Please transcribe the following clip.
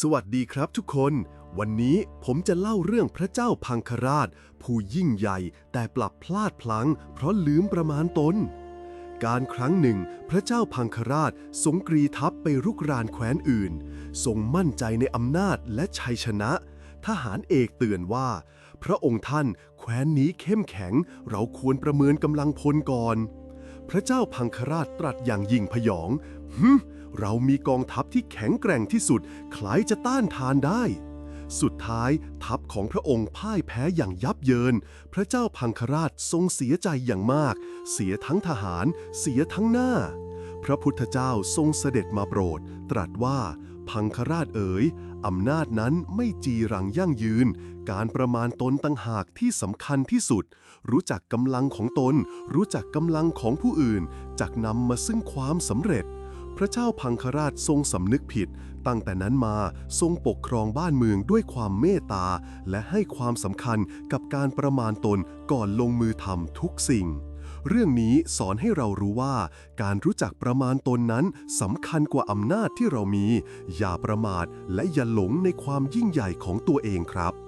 สวัสดีครับทุกคน วันนี้ผมจะเล่าเรื่องพระเจ้าพังคราช ผู้ยิ่งใหญ่แต่ปรับพลาดพลั้ง เพราะลืมประมาณตน การครั้งหนึ่ง พระเจ้าพังคราชทรงกรีทัพไปรุกรานแคว้นอื่น ทรงมั่นใจในอำนาจและชัยชนะ ทหารเอกเตือนว่า พระองค์ท่านแคว้นนี้เข้มแข็ง เราควรประเมินกำลังพลก่อน พระเจ้าพังคราชตรัสอย่างยิ่งพยองฮึม เรามีกองทัพที่แข็งแกร่งที่สุดคล้ายจะต้านทานได้ สุดท้ายทัพของพระองค์พ่ายแพ้อย่างยับเยิน พระเจ้าพังคราชทรงเสียใจอย่างมาก เสียทั้งทหาร เสียทั้งหน้า พระพุทธเจ้าทรงเสด็จมาโปรด ตรัสว่าพังคราชเอ๋ยอำนาจนั้นไม่จีรังยั่งยืน การประมาณตนตั้งหากที่สำคัญที่สุด รู้จักกำลังของตน รู้จักกำลังของผู้อื่น จักนำมาซึ่งความสำเร็จ พระเจ้าพังคราชทรงสำนึกผิด ตั้งแต่นั้นมาทรงปกครองบ้านเมืองด้วยความเมตตา และให้ความสำคัญกับการประมาณตนก่อนลงมือทำทุกสิ่ง เรื่องนี้สอนให้เรารู้ว่า การรู้จักประมาณตนนั้นสำคัญกว่าอำนาจที่เรามี อย่าประมาทและอย่าหลงในความยิ่งใหญ่ของตัวเองครับ